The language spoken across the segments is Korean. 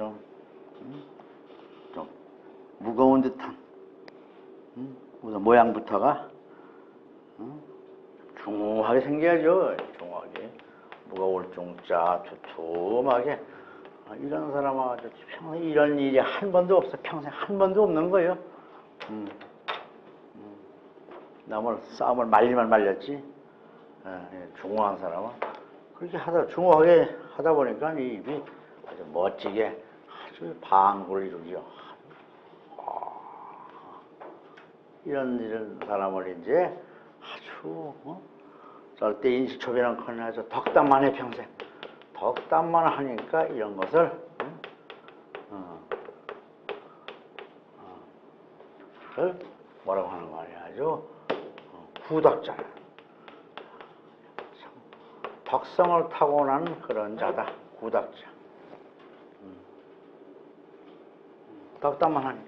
좀, 음? 좀 무거운 듯한 음? 모양부터가 음? 중후하게 생겨야죠. 중후하게 무거울 중자 두툼하게 아, 이런 사람은 아주 평생 이런 일이 한 번도 없어 평생 한 번도 없는 거예요. 음. 음. 남을 싸움을 말리만 말렸지. 예, 예, 중후한 사람은 그렇게 하다 중후하게 하다 보니까 이 입이 아주 멋지게 방구를 이루죠. 아, 이런 이런 사람을 이제 아주 어? 절대 인식초비랑 아주 덕담만 해 평생. 덕담만 하니까 이런 것을 응? 어, 어, 그걸 뭐라고 하는 거 아니야? 아주 어, 구덕자 덕성을 타고난 그런 자다. 구덕자 음. 덕담만 하니까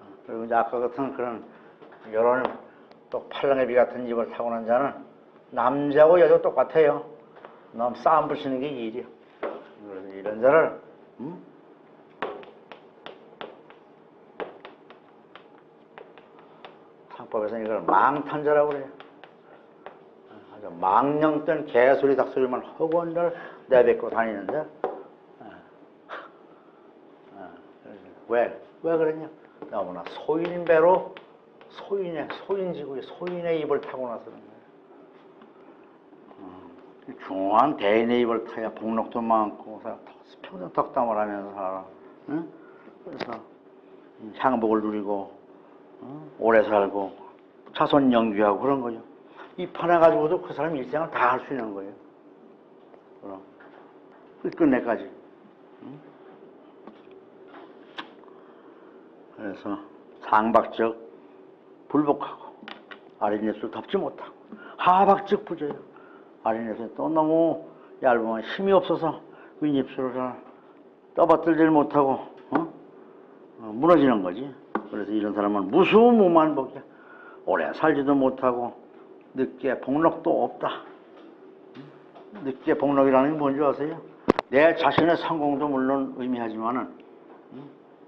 어, 그리고 이제 아까 같은 그런 여론 또 팔랑애비 같은 입을 타고난 자는 남자고 여자고 똑같아요. 남 싸움 붙이는 게 일이야. 그래서 이런 자를 음? 상법에서 이걸 망탄자라고 그래요. 아주 망령된 개소리 닭소리만 허건들 내뱉고 다니는데 어. 어, 왜? 왜 그러냐? 너무나 소인배로 소인의 소인 지구의 소인의 입을 타고 나서 그런 거예요. 음, 중요한 대인의 입을 타야 복록도 많고 평생 덕담을 하면서 살아. 응? 그래서 향복을 누리고 응? 오래 살고 자손 영귀하고 그런 거죠. 이 판에 가지고도 그 사람 일생을 다 할 수 있는 거예요. 그럼 끝내까지. 응? 그래서 상박적 불복하고 아랫입술 덮지 못하고 하박즉 부져요. 아랫입술이 또 너무 얇으면 힘이 없어서 윗입술을 잘 떠받들질 못하고 어? 어, 무너지는 거지. 그래서 이런 사람은 무수무만 복이야. 오래 살지도 못하고 늦게 복록도 없다. 늦게 복록이라는 게 뭔지 아세요? 내 자신의 성공도 물론 의미하지만은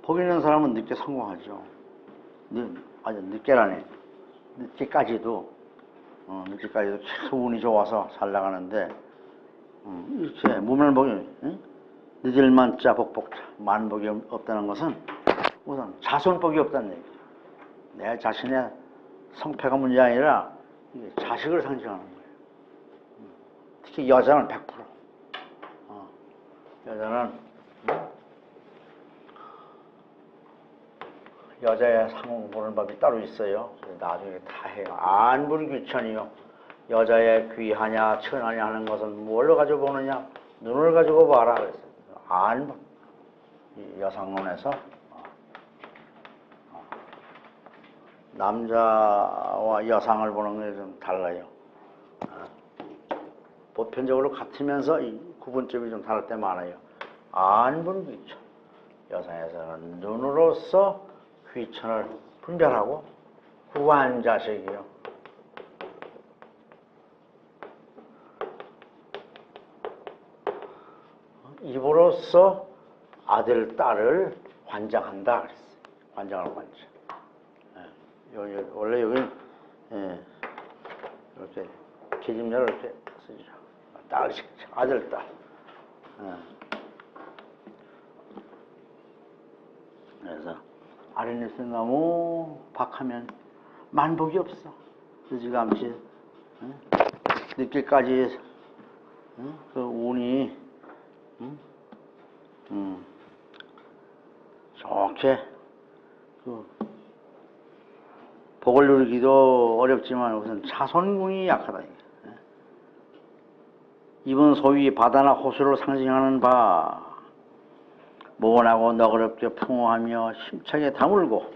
복 있는 사람은 늦게 성공하죠. 늦, 아주 늦게라니 늦게까지도 어, 늦게까지도 계속 운이 좋아서 잘 나가는데 음, 이렇게 무면복이 응? 늦을만 자 복복자 만복이 없다는 것은 우선 자손복이 없다는 얘기죠. 내 자신의 성패가 문제 아니라 자식을 상징하는 거예요. 음, 특히 여자는 100%. 어, 여자는 음? 여자의 상공 보는 법이 따로 있어요. 나중에 다 해요. 안불귀천이요. 여자의 귀하냐 천하냐 하는 것은 뭘 가지고 보느냐? 눈을 가지고 봐라 그랬어요. 어, 어. 남자와 여상을 보는 게 좀 달라요. 어. 보편적으로 같으면서 이 구분점이 좀 다를 때 많아요. 안분 귀천. 여성에서는 눈으로서 귀천을 분별하고 구한 자식이요. 입으로서 아들, 딸을 관장한다 그랬어요. 관장하는 관장. 예, 원래 여기 예, 이렇게 계집녀를 이렇게 쓰죠. 딸, 아들, 딸. 예. 그래서 아랫입술 너무 박하면 만복이 없어. 늦지감치 응? 늦게까지 응? 그 운이 응? 음, 좋게 그 복을 누리기도 어렵지만 우선 자손군이 약하다. 이번 소위 바다나 호수를 상징하는 바 모원하고 너그럽게 풍호하며 힘차게 다물고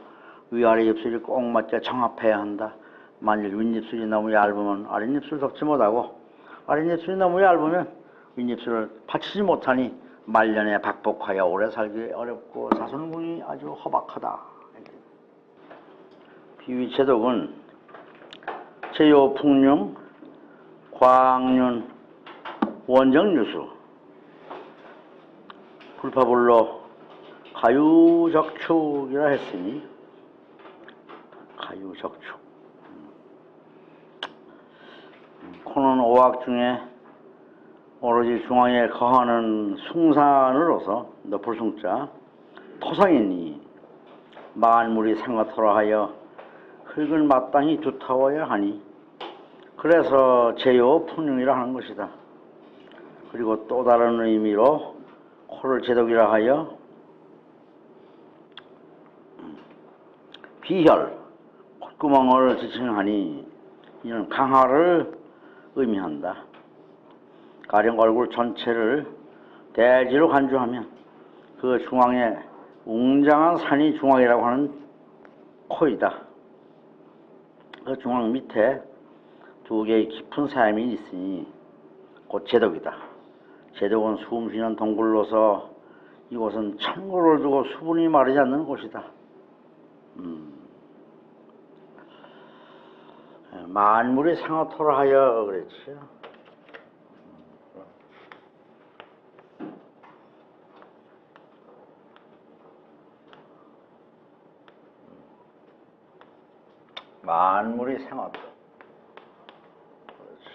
위아래 입술이 꼭 맞게 정합해야 한다. 만일 윗입술이 너무 얇으면 아랫입술 덮지 못하고 아랫입술이 너무 얇으면 윗입술을 받치지 못하니 말년에 박복하여 오래 살기 어렵고 자손군이 아주 허박하다. 비위체독은 제요풍룡, 광륜, 원정유수 불파불로 가유적축이라 했으니 가유적축 음, 코는 오학 중에 오로지 중앙에 거하는 숭산으로서 높을 숭자 토성이니 만물이 생각토라 하여 흙을 마땅히 두타워야 하니 그래서 제요 풍령이라 하는 것이다. 그리고 또 다른 의미로 코를 제독이라 하여 비혈 콧구멍을 지칭하니 이는 강화를 의미한다. 가령 얼굴 전체를 대지로 간주하면 그 중앙에 웅장한 산이 중앙이라고 하는 코이다. 그 중앙 밑에 두 개의 깊은 사임이 있으니 곧 제독이다. 제독은 숨 쉬는 동굴로서 이곳은 창고를 두고 수분이 마르지 않는 곳이다. 음. 만물이 상어토라 하여 그랬지요. 만물이 생었다. 그렇지.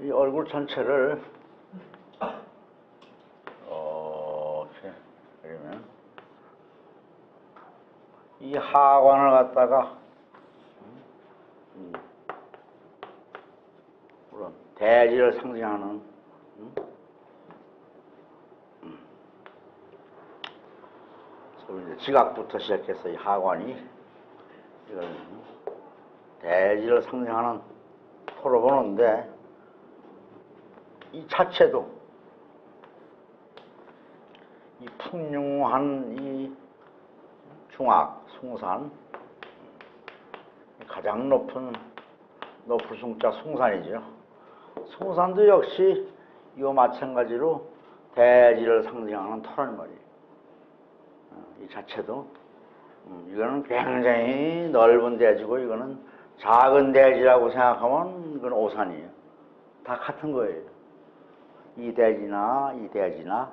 이 얼굴 전체를 이렇게 그러면 이 하관을 갖다가 음, 물론 대지를 상징하는 음? 이제 지각부터 시작해서 이 하관이 이걸 대지를 상징하는 토로 보는데 이 자체도 이 풍요한 이 중악 숭산 가장 높은 높은 숭자 숭산이죠. 숭산도 역시 이와 마찬가지로 대지를 상징하는 말이에요. 어, 이 자체도 음, 이거는 굉장히 넓은 대지고 이거는 작은 대지라고 생각하면 이건 오산이에요. 다 같은 거예요. 이 대지나 이 대지나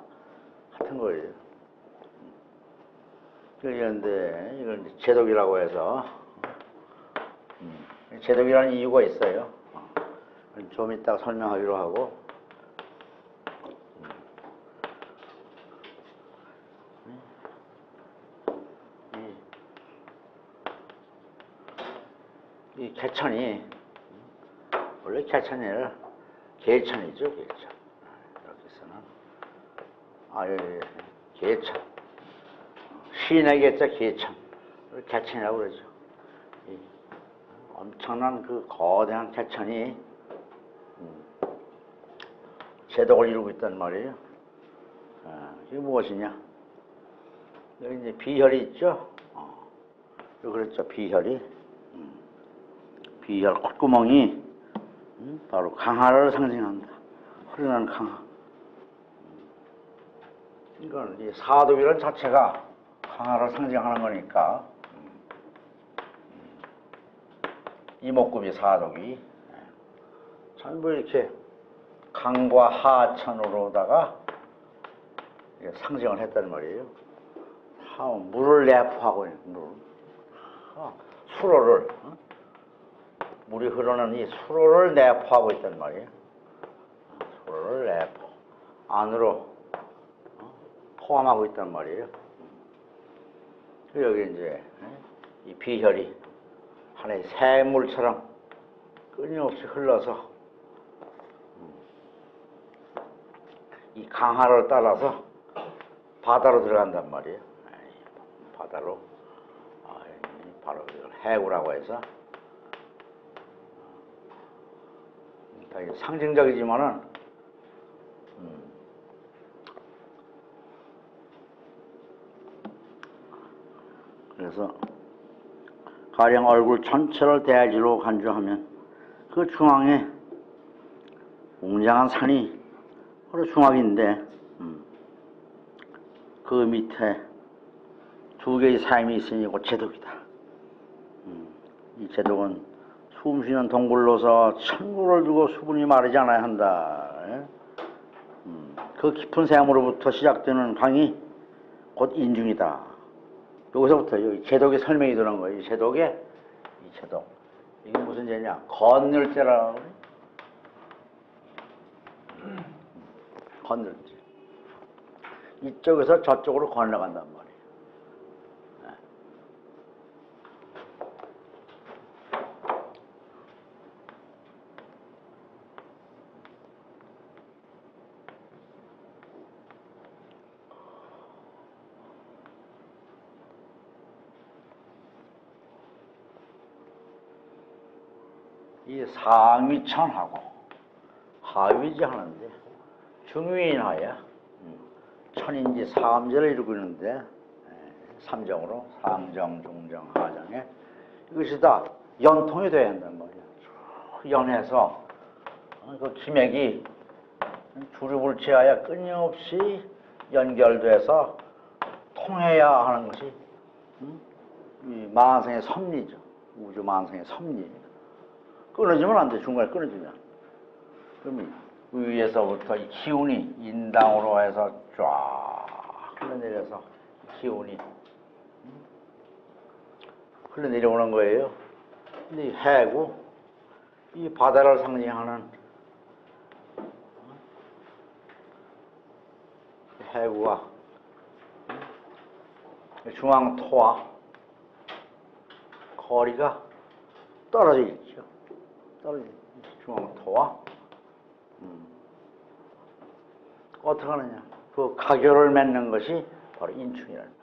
같은 거예요. 그런데 이걸 제독이라고 해서 음, 제독이라는 이유가 있어요. 어, 좀 이따가 설명하기로 하고 이, 이 개천이 원래 개천이라 개천이죠 개천 개천 시인의 개자 개천 개천이라고 그러죠. 이 엄청난 그 거대한 개천이 음, 제독을 이루고 있단 말이에요. 아, 이게 무엇이냐? 여기 이제 비혈이 있죠? 어, 여기 그랬죠 비혈이? 음, 비혈 콧구멍이 음, 바로 강화를 상징한다. 흐르는 강화. 이건 이 사독이란 자체가 강화를 상징하는 거니까 음, 이목구비 사독이 예. 전부 이렇게 강과 하천으로다가 상징을 했단 말이에요. 하, 물을 내포하고 있는 물, 하, 수로를 어? 물이 흐르는 이 수로를 내포하고 있단 말이에요. 수로를 내포 안으로 어? 포함하고 있단 말이에요. 여기 이제 이 비혈이 하나의 샘물처럼 끊임없이 흘러서 이 강하를 따라서 바다로 들어간단 말이에요. 바다로 아, 바로 해구라고 해서 상징적이지만은 음, 그래서 가령 얼굴 전체를 대지로 간주하면 그 중앙에 웅장한 산이 바로 중앙인데 음, 그 밑에 두 개의 삶이 있으니 곧 제독이다. 음, 이 제독은 숨쉬는 동굴로서 천구를 두고 수분이 마르지 않아야 한다. 예? 음, 그 깊은 샘으로부터 시작되는 강이 곧 인중이다. 여기서부터 여기 제독의 설명이 들어간 거예요. 이 제독에 이 제독 이게 무슨 죄냐? 건널죄라 그래. 건널죄. 이쪽에서 저쪽으로 건너간단 말이에요. 이 상위천하고 하위지 하는데 중위인하야 음, 천인지 삼재를 이루고 있는데 에, 삼정으로 상정, 중정, 하정에 이것이 다 연통이 돼야 한단 말이야. 쭉 연해서 어, 그 기맥이 주름을 취하여 끊임없이 연결돼서 통해야 하는 것이 음, 이 만성의 섭리죠. 우주 만성의 섭리. 끊어지면 안 돼. 중간에 끊어지면. 이 위에서부터 이 기운이 인당으로 해서 쫙 흘러내려서 기운이 음, 흘러내려오는 거예요. 근데 이 해구, 이 바다를 상징하는 해구가 중앙토와 거리가 떨어져 있죠. 떨어져 중앙토와 음. 어떻게 하느냐? 그 가교를 맺는 것이 바로 인충이라는